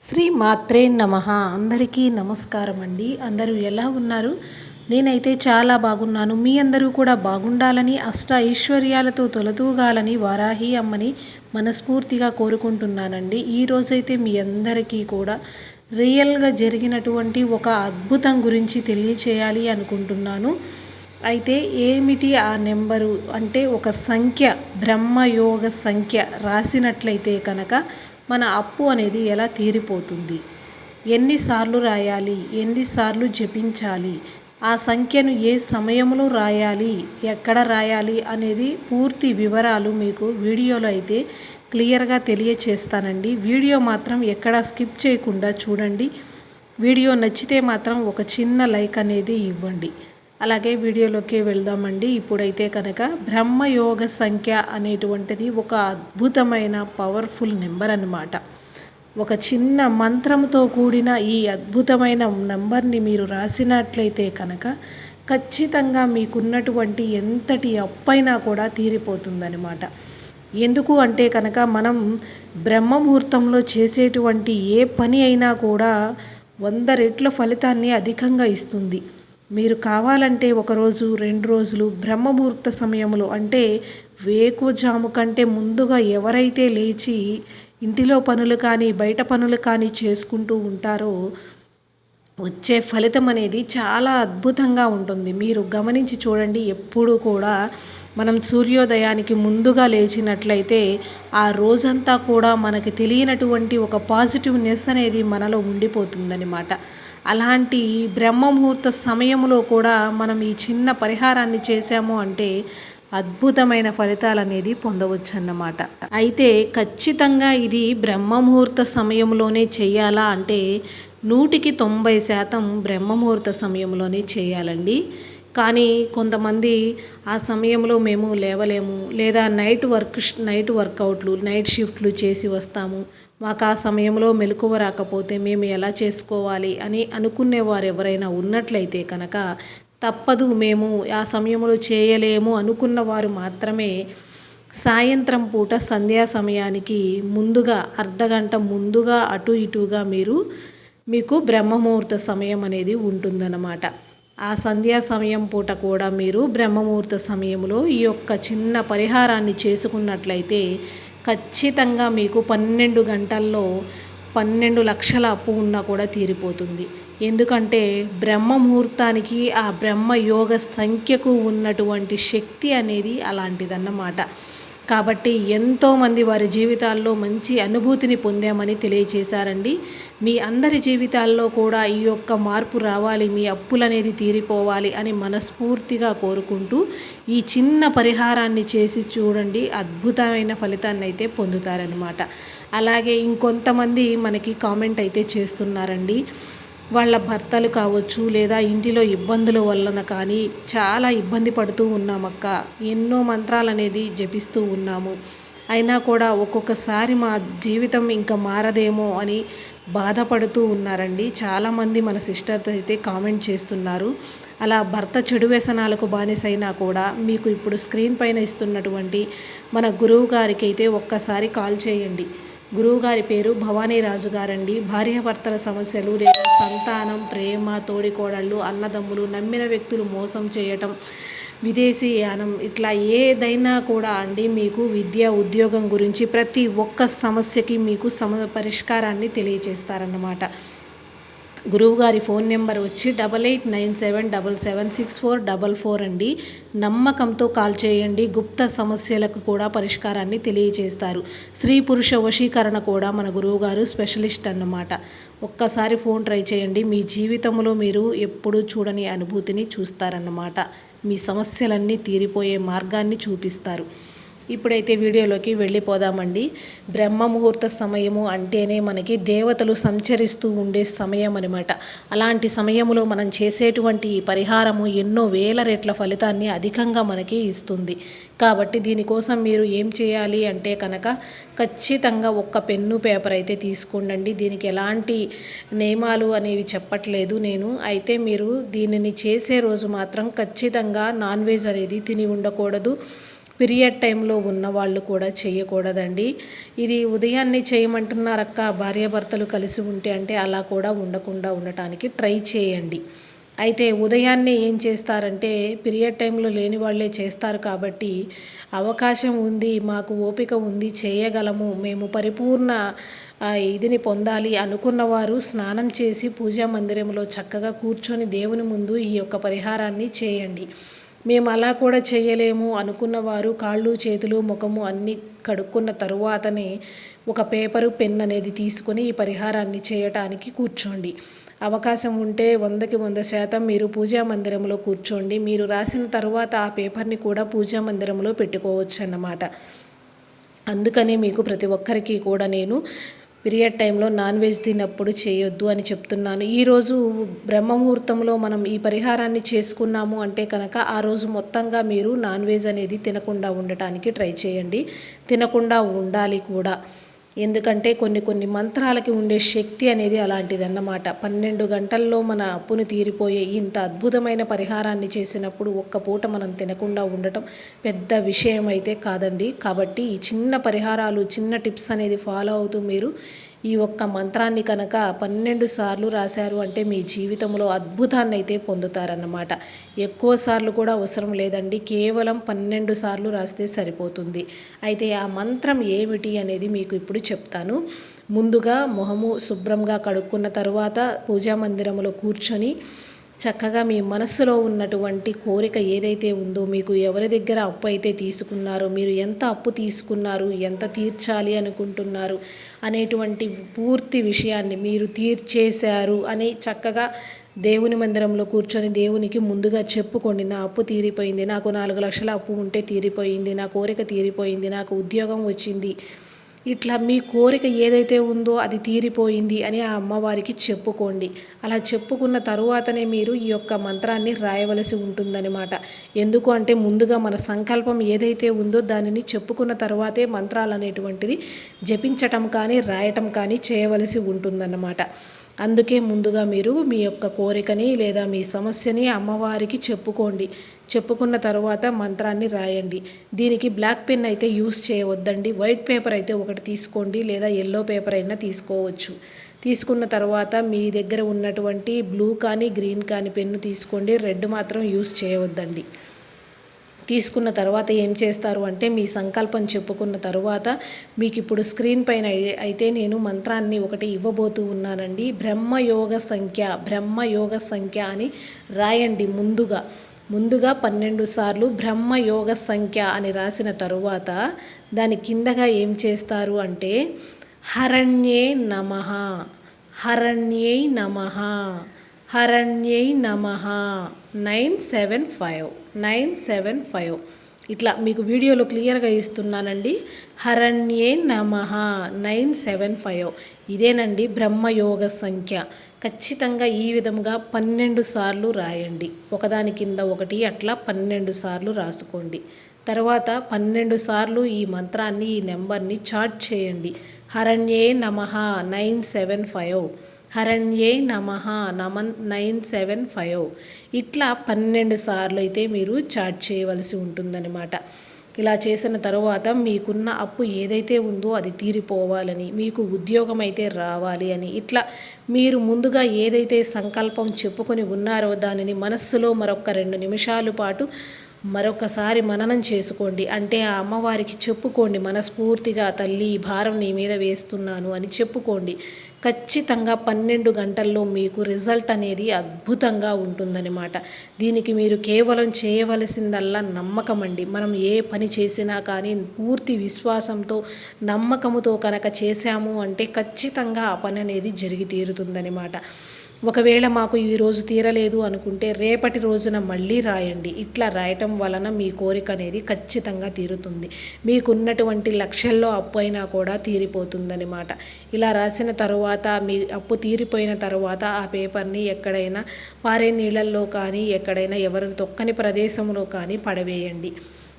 శ్రీ మాత్రే నమ. అందరికీ నమస్కారం అండి. అందరూ ఎలా ఉన్నారు? నేనైతే చాలా బాగున్నాను. మీ అందరూ కూడా బాగుండాలని అష్ట ఐశ్వర్యాలతో తొలతూగాలని వారాహి అమ్మని మనస్ఫూర్తిగా కోరుకుంటున్నానండి. ఈరోజైతే మీ అందరికీ కూడా రియల్గా జరిగినటువంటి ఒక అద్భుతం గురించి తెలియచేయాలి అనుకుంటున్నాను. అయితే ఏమిటి ఆ నెంబరు? అంటే ఒక సంఖ్య బ్రహ్మయోగ సంఖ్య రాసినట్లయితే కనుక మన అప్పు అనేది ఎలా తీరిపోతుంది? ఎన్నిసార్లు రాయాలి? ఎన్నిసార్లు జపించాలి? ఆ సంఖ్యను ఏ సమయంలో రాయాలి? ఎక్కడ రాయాలి? అనేది పూర్తి వివరాలు మీకు వీడియోలో అయితే క్లియర్గా తెలియచేస్తానండి. వీడియో మాత్రం ఎక్కడ స్కిప్ చేయకుండా చూడండి. వీడియో నచ్చితే మాత్రం ఒక చిన్న లైక్ అనేది ఇవ్వండి. అలాగే వీడియోలోకి వెళ్దామండి. ఇప్పుడైతే కనుక బ్రహ్మయోగ సంఖ్య అనేటువంటిది ఒక అద్భుతమైన పవర్ఫుల్ నెంబర్ అన్నమాట. ఒక చిన్న మంత్రంతో కూడిన ఈ అద్భుతమైన నంబర్ని మీరు రాసినట్లయితే కనుక ఖచ్చితంగా మీకున్నటువంటి ఎంతటి అప్పైనా కూడా తీరిపోతుందనమాట ఎందుకు అంటే కనుక మనం బ్రహ్మముహూర్తంలో చేసేటువంటి ఏ పని అయినా కూడా వంద రెట్ల ఫలితాన్ని అధికంగా ఇస్తుంది. మీరు కావాలంటే ఒకరోజు రెండు రోజులు బ్రహ్మముహూర్త సమయంలో అంటే వేకువజాము కంటే ముందుగా ఎవరైతే లేచి ఇంటిలో పనులు కానీ బయట పనులు కానీ చేసుకుంటూ ఉంటారో వచ్చే ఫలితం అనేది చాలా అద్భుతంగా ఉంటుంది. మీరు గమనించి చూడండి ఎప్పుడు కూడా మనం సూర్యోదయానికి ముందుగా లేచినట్లయితే ఆ రోజంతా కూడా మనకి తెలియనటువంటి ఒక పాజిటివ్నెస్ అనేది మనలో ఉండిపోతుందన్నమాట. అలాంటి బ్రహ్మముహూర్త సమయంలో కూడా మనం ఈ చిన్న పరిహారాన్ని చేశాము అంటే అద్భుతమైన ఫలితాలు అనేది పొందవచ్చు అన్నమాట అయితే ఖచ్చితంగా ఇది బ్రహ్మముహూర్త సమయంలోనే చేయాలా అంటే నూటికి తొంభై శాతం బ్రహ్మముహూర్త సమయంలోనే చేయాలండి. కానీ కొంతమంది ఆ సమయంలో మేము లేవలేము లేదా నైట్ వర్క్ నైట్ వర్కౌట్లు నైట్ షిఫ్ట్లు చేసి వస్తాము. మాకు ఆ సమయంలో మెలకువ రాకపోతే మేము ఎలా చేసుకోవాలి అని అనుకునేవారు ఎవరైనా ఉన్నట్లయితే కనుక తప్పదు మేము ఆ సమయంలో చేయలేము అనుకున్న వారు మాత్రమే సాయంత్రం పూట సంధ్యా సమయానికి ముందుగా అర్ధగంట ముందుగా అటు ఇటుగా మీరు మీకు బ్రహ్మముహూర్త సమయం అనేది ఉంటుందన్నమాట. ఆ సంధ్యా సమయం పూట కూడా మీరు బ్రహ్మముహూర్త సమయంలో ఈ యొక్క చిన్న పరిహారాన్ని చేసుకున్నట్లయితే ఖచ్చితంగా మీకు పన్నెండు గంటల్లో పన్నెండు లక్షల అప్పు ఉన్నా కూడా తీరిపోతుంది. ఎందుకంటే బ్రహ్మ ముహూర్తానికి ఆ బ్రహ్మ యోగ సంఖ్యకు ఉన్నటువంటి శక్తి అనేది అలాంటిదన్నమాట. కాబట్టి ఎంతోమంది వారి జీవితాల్లో మంచి అనుభూతిని పొందామని తెలియచేశారండి. మీ అందరి జీవితాల్లో కూడా ఈ యొక్క మార్పు రావాలి మీ అప్పులనేది తీరిపోవాలి అని మనస్ఫూర్తిగా కోరుకుంటూ ఈ చిన్న పరిహారాన్ని చేసి చూడండి. అద్భుతమైన ఫలితాన్ని అయితే పొందుతారనమాట అలాగే ఇంకొంతమంది మనకి కామెంట్ అయితే చేస్తున్నారండి. వాళ్ళ భర్తలు కావచ్చు లేదా ఇంటిలో ఇబ్బందుల వలన కానీ చాలా ఇబ్బంది పడుతూ ఉన్నామక్క ఎన్నో మంత్రాలు అనేది జపిస్తూ ఉన్నాము. అయినా కూడా ఒక్కొక్కసారి మా జీవితం ఇంకా మారదేమో అని బాధపడుతూ ఉన్నారండి. చాలామంది మన సిస్టర్తో అయితే కామెంట్ చేస్తున్నారు. అలా భర్త చెడు వ్యసనాలకు బానిసైనా కూడా మీకు ఇప్పుడు స్క్రీన్ పైన ఇస్తున్నటువంటి మన గురువు గారికి అయితే ఒక్కసారి కాల్ చేయండి. గురువుగారి పేరు భవానీరాజు గారండి భార్యాభర్తల సమస్యలు లేదా సంతానం ప్రేమ తోడికోడళ్ళు అన్నదమ్ములు నమ్మిన వ్యక్తులు మోసం చేయటం విదేశీ యానం ఇట్లా ఏదైనా కూడా అండి మీకు విద్య ఉద్యోగం గురించి ప్రతి ఒక్క సమస్యకి మీకు సమ పరిష్కారాన్ని తెలియచేస్తారన్నమాట. గురువుగారి ఫోన్ నెంబర్ వచ్చి double eight nine seven double seven six four double four అండి. నమ్మకంతో కాల్ చేయండి. గుప్త సమస్యలకు కూడా పరిష్కారాన్ని తెలియజేస్తారు. స్త్రీ పురుష వశీకరణ కూడా మన గురువుగారు స్పెషలిస్ట్ అన్నమాట. ఒక్కసారి ఫోన్ ట్రై చేయండి. మీ జీవితంలో మీరు ఎప్పుడూ చూడని అనుభూతిని చూస్తారన్నమాట. మీ సమస్యలన్నీ తీరిపోయే మార్గాన్ని చూపిస్తారు. ఇప్పుడైతే వీడియోలోకి వెళ్ళిపోదామండి. బ్రహ్మ ముహూర్త సమయము అంటేనే మనకి దేవతలు సంచరిస్తూ ఉండే సమయం అనమాట అలాంటి సమయంలో మనం చేసేటువంటి పరిహారము ఎన్నో వేల రెట్ల ఫలితాన్ని అధికంగా మనకి ఇస్తుంది. కాబట్టి దీనికోసం మీరు ఏం చేయాలి అంటే కనుక ఖచ్చితంగా ఒక్క పెన్ను పేపర్ అయితే తీసుకోండి దీనికి ఎలాంటి నియమాలు అనేవి చెప్పట్లేదు నేను. అయితే మీరు దీనిని చేసే రోజు మాత్రం ఖచ్చితంగా నాన్ వెజ్ అనేది తిని ఉండకూడదు. పీరియడ్ టైంలో ఉన్న వాళ్ళు కూడా చేయకూడదండి. ఇది ఉదయాన్నే చేయమంటున్నారక్క భార్యాభర్తలు కలిసి ఉంటే అంటే అలా కూడా ఉండకుండా ఉండటానికి ట్రై చేయండి. అయితే ఉదయాన్నే ఏం చేస్తారంటే పీరియడ్ టైంలో లేని వాళ్ళే చేస్తారు కాబట్టి అవకాశం ఉంది మాకు ఓపిక ఉంది చేయగలము మేము పరిపూర్ణ ఇదిని పొందాలి అనుకున్నవారు స్నానం చేసి పూజా మందిరంలో చక్కగా కూర్చొని దేవుని ముందు ఈ యొక్క పరిహారాన్ని చేయండి. మేము అలా కూడా చేయలేము అనుకున్నవారు కాళ్ళు చేతులు ముఖము అన్నీ కడుక్కున్న తరువాతనే ఒక పేపరు పెన్ అనేది తీసుకొని ఈ పరిహారాన్ని చేయటానికి కూర్చోండి. అవకాశం ఉంటే వందకి వంద శాతం మీరు పూజా మందిరంలో కూర్చోండి. మీరు రాసిన తర్వాత ఆ పేపర్ని కూడా పూజా మందిరంలో పెట్టుకోవచ్చు అన్నమాట అందుకని మీకు ప్రతి ఒక్కరికి కూడా నేను పీరియడ్ టైంలో నాన్ వెజ్ తిన్నప్పుడు చేయొద్దు అని చెప్తున్నాను. ఈరోజు బ్రహ్మముహూర్తంలో మనం ఈ పరిహారాన్ని చేసుకున్నాము అంటే కనుక ఆ రోజు మొత్తంగా మీరు నాన్ వెజ్ అనేది తినకుండా ఉండటానికి ట్రై చేయండి. తినకుండా ఉండాలి కూడా. ఎందుకంటే కొన్ని కొన్ని మంత్రాలకి ఉండే శక్తి అనేది అలాంటిది అన్నమాట. పన్నెండు గంటల్లో మన అప్పును తీరిపోయే ఇంత అద్భుతమైన పరిహారాన్ని చేసినప్పుడు ఒక్క పూట మనం తినకుండా ఉండటం పెద్ద విషయం అయితే కాదండి. కాబట్టి ఈ చిన్న పరిహారాలు చిన్న టిప్స్ అనేది ఫాలో అవుతూ మీరు ఈ ఒక్క మంత్రాన్ని కనుక పన్నెండు సార్లు రాశారు అంటే మీ జీవితంలో అద్భుతాన్ని అయితే పొందుతారన్నమాట. ఎక్కువ సార్లు కూడా అవసరం లేదండి. కేవలం పన్నెండు సార్లు రాస్తే సరిపోతుంది. అయితే ఆ మంత్రం ఏమిటి అనేది మీకు ఇప్పుడు చెప్తాను. ముందుగా మొహము శుభ్రంగా కడుక్కున్న తర్వాత పూజా మందిరంలో కూర్చొని చక్కగా మీ మనస్సులో ఉన్నటువంటి కోరిక ఏదైతే ఉందో మీకు ఎవరి దగ్గర అప్పు అయితే తీసుకున్నారో మీరు ఎంత అప్పు తీసుకున్నారు ఎంత తీర్చాలి అనుకుంటున్నారు అనేటువంటి పూర్తి విషయాన్ని మీరు తీర్చేశారు అని చక్కగా దేవుని మందిరంలో కూర్చొని దేవునికి ముందుగా చెప్పుకోండి. నా అప్పు తీరిపోయింది నాకు నాలుగు లక్షల అప్పు ఉంటే తీరిపోయింది నా కోరిక తీరిపోయింది నాకు ఉద్యోగం వచ్చింది ఇట్లా మీ కోరిక ఏదైతే ఉందో అది తీరిపోయింది అని ఆ అమ్మవారికి చెప్పుకోండి. అలా చెప్పుకున్న తరువాతనే మీరు ఈ యొక్క మంత్రాన్ని రాయవలసి ఉంటుందన్నమాట. ఎందుకు అంటే ముందుగా మన సంకల్పం ఏదైతే ఉందో దానిని చెప్పుకున్న తర్వాతే మంత్రాలు అనేటువంటిది జపించటం కానీ రాయటం కానీ చేయవలసి ఉంటుందన్నమాట. అందుకే ముందుగా మీరు మీ యొక్క కోరికని లేదా మీ సమస్యని అమ్మవారికి చెప్పుకోండి. చెప్పుకున్న తర్వాత మంత్రాన్ని రాయండి. దీనికి బ్లాక్ పెన్ అయితే యూస్ చేయవద్దండి. వైట్ పేపర్ అయితే ఒకటి తీసుకోండి లేదా ఎల్లో పేపర్ అయినా తీసుకోవచ్చు. తీసుకున్న తర్వాత మీ దగ్గర ఉన్నటువంటి బ్లూ కానీ గ్రీన్ కానీ పెన్ను తీసుకోండి. రెడ్ మాత్రం యూస్ చేయవద్దండి. తీసుకున్న తర్వాత ఏం చేస్తారు అంటే మీ సంకల్పం చెప్పుకున్న తర్వాత మీకు ఇప్పుడు స్క్రీన్ పైన అయితే నేను మంత్రాన్ని ఒకటి ఇవ్వబోతూ ఉన్నానండి. బ్రహ్మయోగ సంఖ్య బ్రహ్మయోగ సంఖ్య అని రాయండి ముందుగా. ముందుగా పన్నెండు సార్లు బ్రహ్మయోగ సంఖ్య అని రాసిన తరువాత దాని కిందగా ఏం చేస్తారు అంటే హరణ్యే నమ హరణ్యై నమ. హరణ్యై నమ. Nine seven five. Nine seven five. ఇట్లా మీకు వీడియోలో క్లియర్గా ఇస్తున్నానండి. హరణ్యే నమ. Nine seven five. ఇదేనండి బ్రహ్మయోగ సంఖ్య. ఖచ్చితంగా ఈ విధంగా పన్నెండు సార్లు రాయండి. ఒకదాని కింద ఒకటి అట్లా పన్నెండు సార్లు రాసుకోండి. తర్వాత పన్నెండు సార్లు ఈ మంత్రాన్ని ఈ నెంబర్ని చాట్ చేయండి. హరణ్యే నమ. Nine seven five. హరణ్యే నమ నమన్ నైన్ సెవెన్ ఫైవ్. ఇట్లా పన్నెండు సార్లు అయితే మీరు చాట్ చేయవలసి ఉంటుందన్నమాట. ఇలా చేసిన తర్వాత మీకున్న అప్పు ఏదైతే ఉందో అది తీరిపోవాలని మీకు ఉద్యోగం అయితే రావాలి అని ఇట్లా మీరు ముందుగా ఏదైతే సంకల్పం చెప్పుకొని ఉన్నారో దానిని మనస్సులో మరొక రెండు నిమిషాల పాటు మరొకసారి మననం చేసుకోండి. అంటే ఆ అమ్మవారికి చెప్పుకోండి మనస్ఫూర్తిగా తల్లి భారం నీ మీద వేస్తున్నాను అని చెప్పుకోండి. ఖచ్చితంగా పన్నెండు గంటల్లో మీకు రిజల్ట్ అనేది అద్భుతంగా ఉంటుందన్నమాట. దీనికి మీరు కేవలం చేయవలసిందల్లా నమ్మకం అండి. మనం ఏ పని చేసినా కానీ పూర్తి విశ్వాసంతో నమ్మకముతో కనుక చేశాము అంటే ఖచ్చితంగా ఆ పని అనేది జరిగి తీరుతుందనమాట ఒకవేళ మాకు ఈరోజు తీరలేదు అనుకుంటే రేపటి రోజున మళ్ళీ రాయండి. ఇట్లా రాయటం వలన మీ కోరిక అనేది ఖచ్చితంగా తీరుతుంది. మీకున్నటువంటి లక్షల్లో అప్పు అయినా కూడా తీరిపోతుందనమాట ఇలా రాసిన తరువాత మీ అప్పు తీరిపోయిన తర్వాత ఆ పేపర్ని ఎక్కడైనా పారే నీళ్ళల్లో కానీ ఎక్కడైనా ఎవరిని తొక్కని ప్రదేశంలో కానీ పడవేయండి.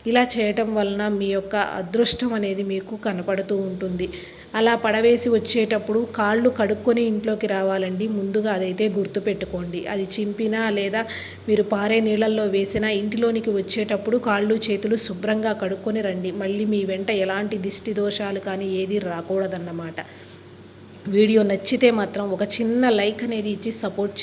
ఇలా చేయటం వలన మీ యొక్క అదృష్టం అనేది మీకు కనపడుతూ ఉంటుంది. అలా పడవేసి వచ్చేటప్పుడు కాళ్ళు కడుక్కొని ఇంట్లోకి రావాలండి. ముందుగా అదైతే గుర్తుపెట్టుకోండి. అది చింపినా లేదా మీరు పారే నీళ్ళల్లో వేసినా ఇంటిలోనికి వచ్చేటప్పుడు కాళ్ళు చేతులు శుభ్రంగా కడుక్కొని రండి. మళ్ళీ మీ వెంట ఎలాంటి దిష్టి దోషాలు కానీ ఏది రాకూడదన్నమాట. వీడియో నచ్చితే మాత్రం ఒక చిన్న లైక్ అనేది ఇచ్చి సపోర్ట్